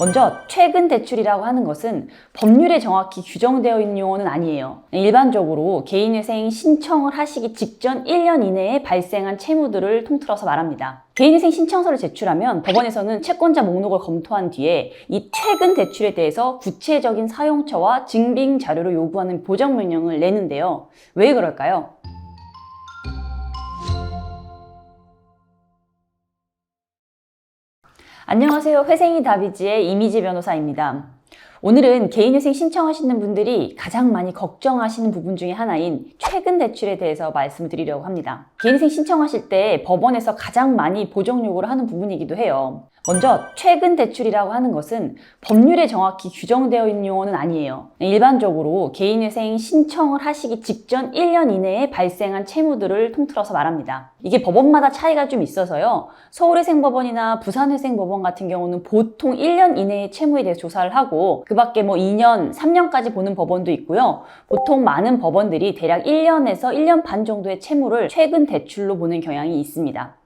먼저 최근 대출이라고 하는 것은 법률에 정확히 규정되어 있는 용어는 아니에요. 일반적으로 개인회생 신청을 하시기 직전 1년 이내에 발생한 채무들을 통틀어서 말합니다. 개인회생 신청서를 제출하면 법원에서는 채권자 목록을 검토한 뒤에 이 최근 대출에 대해서 구체적인 사용처와 증빙 자료를 요구하는 보정 명령을 내는데요. 왜 그럴까요? 안녕하세요. 회생이 다비지의 이미지 변호사입니다. 오늘은 개인회생 신청하시는 분들이 가장 많이 걱정하시는 부분 중에 하나인 최근 대출에 대해서 말씀을 드리려고 합니다. 개인회생 신청하실 때 법원에서 가장 많이 보정 요구를 하는 부분이기도 해요. 먼저 최근 대출이라고 하는 것은 법률에 정확히 규정되어 있는 용어는 아니에요. 일반적으로 개인회생 신청을 하시기 직전 1년 이내에 발생한 채무들을 통틀어서 말합니다. 이게 법원마다 차이가 좀 있어서요. 서울회생법원이나 부산회생법원 같은 경우는 보통 1년 이내의 채무에 대해서 조사를 하고 그 밖에 뭐 2년, 3년까지 보는 법원도 있고요. 보통 많은 법원들이 대략 1년에서 1년 반 정도의 채무를 최근 대출로 보는 경향이 있습니다.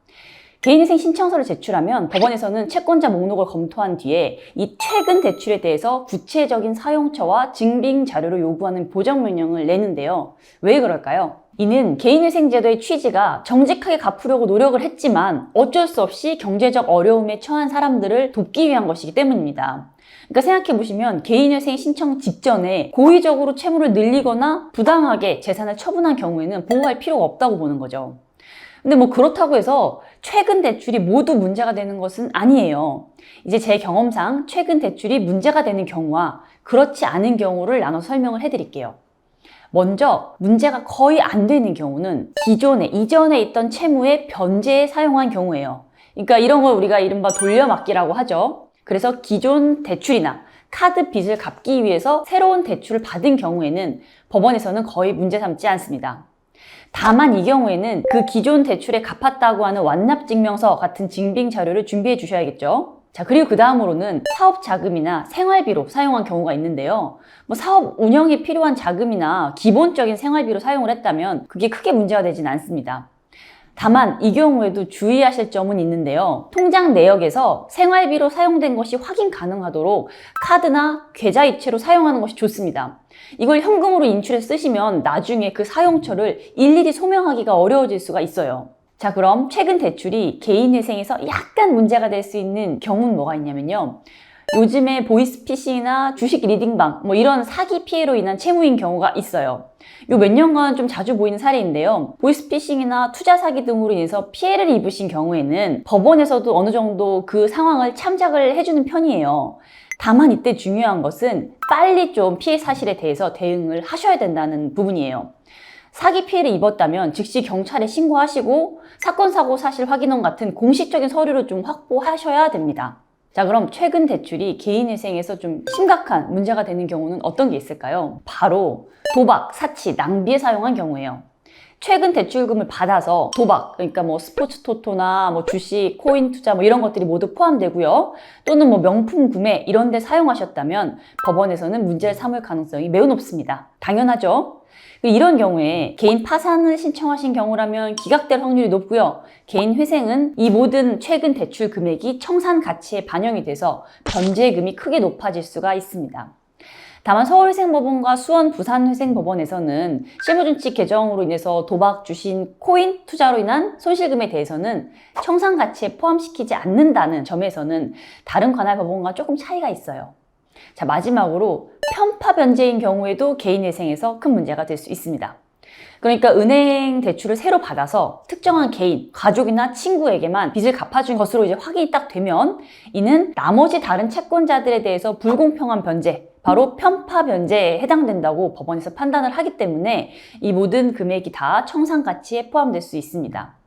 개인회생 신청서를 제출하면 법원에서는 채권자 목록을 검토한 뒤에 이 최근 대출에 대해서 구체적인 사용처와 증빙 자료를 요구하는 보정 명령을 내는데요. 왜 그럴까요? 이는 개인회생제도의 취지가 정직하게 갚으려고 노력을 했지만 어쩔 수 없이 경제적 어려움에 처한 사람들을 돕기 위한 것이기 때문입니다. 그러니까 생각해 보시면 개인회생 신청 직전에 고의적으로 채무를 늘리거나 부당하게 재산을 처분한 경우에는 보호할 필요가 없다고 보는 거죠. 근데 뭐 그렇다고 해서 최근 대출이 모두 문제가 되는 것은 아니에요. 이제 제 경험상 최근 대출이 문제가 되는 경우와 그렇지 않은 경우를 나눠 설명을 해드릴게요. 먼저 문제가 거의 안 되는 경우는 기존에 이전에 있던 채무의 변제에 사용한 경우예요. 그러니까 이런 걸 우리가 이른바 돌려막기라고 하죠. 그래서 기존 대출이나 카드 빚을 갚기 위해서 새로운 대출을 받은 경우에는 법원에서는 거의 문제 삼지 않습니다. 다만 이 경우에는 그 기존 대출에 갚았다고 하는 완납증명서 같은 증빙 자료를 준비해 주셔야겠죠. 자, 그리고 그 다음으로는 사업 자금이나 생활비로 사용한 경우가 있는데요. 뭐 사업 운영에 필요한 자금이나 기본적인 생활비로 사용을 했다면 그게 크게 문제가 되진 않습니다. 다만 이 경우에도 주의하실 점은 있는데요. 통장 내역에서 생활비로 사용된 것이 확인 가능하도록 카드나 계좌이체로 사용하는 것이 좋습니다. 이걸 현금으로 인출해 쓰시면 나중에 그 사용처를 일일이 소명하기가 어려워질 수가 있어요. 자, 그럼 최근 대출이 개인회생에서 약간 문제가 될 수 있는 경우는 뭐가 있냐면요. 요즘에 보이스피싱이나 주식 리딩방 뭐 이런 사기 피해로 인한 채무인 경우가 있어요. 요 몇 년간 좀 자주 보이는 사례인데요. 보이스피싱이나 투자 사기 등으로 인해서 피해를 입으신 경우에는 법원에서도 어느 정도 그 상황을 참작을 해주는 편이에요. 다만 이때 중요한 것은 빨리 좀 피해 사실에 대해서 대응을 하셔야 된다는 부분이에요. 사기 피해를 입었다면 즉시 경찰에 신고하시고 사건 사고 사실 확인원 같은 공식적인 서류를 좀 확보하셔야 됩니다. 자, 그럼 최근 대출이 개인회생에서 좀 심각한 문제가 되는 경우는 어떤 게 있을까요? 바로 도박, 사치, 낭비에 사용한 경우예요. 최근 대출금을 받아서 도박, 그러니까 뭐 스포츠 토토나 뭐 주식, 코인 투자 뭐 이런 것들이 모두 포함되고요. 또는 뭐 명품 구매 이런 데 사용하셨다면 법원에서는 문제를 삼을 가능성이 매우 높습니다. 당연하죠? 이런 경우에 개인 파산을 신청하신 경우라면 기각될 확률이 높고요. 개인 회생은 이 모든 최근 대출 금액이 청산 가치에 반영이 돼서 변제금이 크게 높아질 수가 있습니다. 다만 서울회생법원과 수원 부산회생법원에서는 실무준칙 개정으로 인해서 도박, 주신, 코인 투자로 인한 손실금에 대해서는 청산 가치에 포함시키지 않는다는 점에서는 다른 관할 법원과 조금 차이가 있어요. 자, 마지막으로 편파 변제인 경우에도 개인회생에서 큰 문제가 될 수 있습니다. 그러니까 은행 대출을 새로 받아서 특정한 개인, 가족이나 친구에게만 빚을 갚아준 것으로 이제 확인이 딱 되면 이는 나머지 다른 채권자들에 대해서 불공평한 변제, 바로 편파 변제에 해당된다고 법원에서 판단을 하기 때문에 이 모든 금액이 다 청산 가치에 포함될 수 있습니다.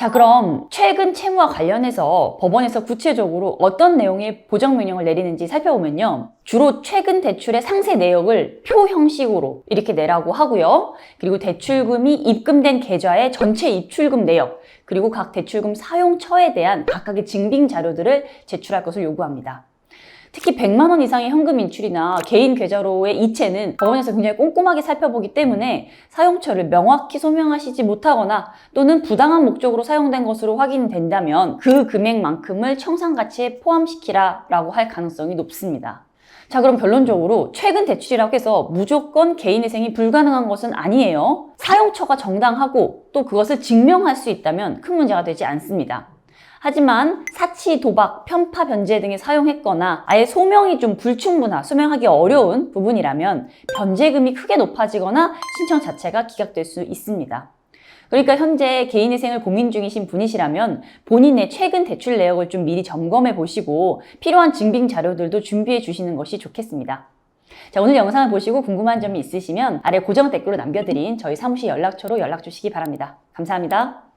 자, 그럼 최근 채무와 관련해서 법원에서 구체적으로 어떤 내용의 보정 명령을 내리는지 살펴보면요. 주로 최근 대출의 상세 내역을 표 형식으로 이렇게 내라고 하고요. 그리고 대출금이 입금된 계좌의 전체 입출금 내역, 그리고 각 대출금 사용처에 대한 각각의 증빙 자료들을 제출할 것을 요구합니다. 특히 100만 원 이상의 현금 인출이나 개인 계좌로의 이체는 법원에서 굉장히 꼼꼼하게 살펴보기 때문에 사용처를 명확히 소명하시지 못하거나 또는 부당한 목적으로 사용된 것으로 확인된다면 그 금액만큼을 청산 가치에 포함시키라 라고 할 가능성이 높습니다. 자, 그럼 결론적으로 최근 대출이라고 해서 무조건 개인회생이 불가능한 것은 아니에요. 사용처가 정당하고 또 그것을 증명할 수 있다면 큰 문제가 되지 않습니다. 하지만 사치, 도박, 편파, 변제 등에 사용했거나 아예 소명이 좀 불충분하, 소명하기 어려운 부분이라면 변제금이 크게 높아지거나 신청 자체가 기각될 수 있습니다. 그러니까 현재 개인회생을 고민 중이신 분이시라면 본인의 최근 대출 내역을 좀 미리 점검해 보시고 필요한 증빙 자료들도 준비해 주시는 것이 좋겠습니다. 자, 오늘 영상을 보시고 궁금한 점이 있으시면 아래 고정 댓글로 남겨드린 저희 사무실 연락처로 연락 주시기 바랍니다. 감사합니다.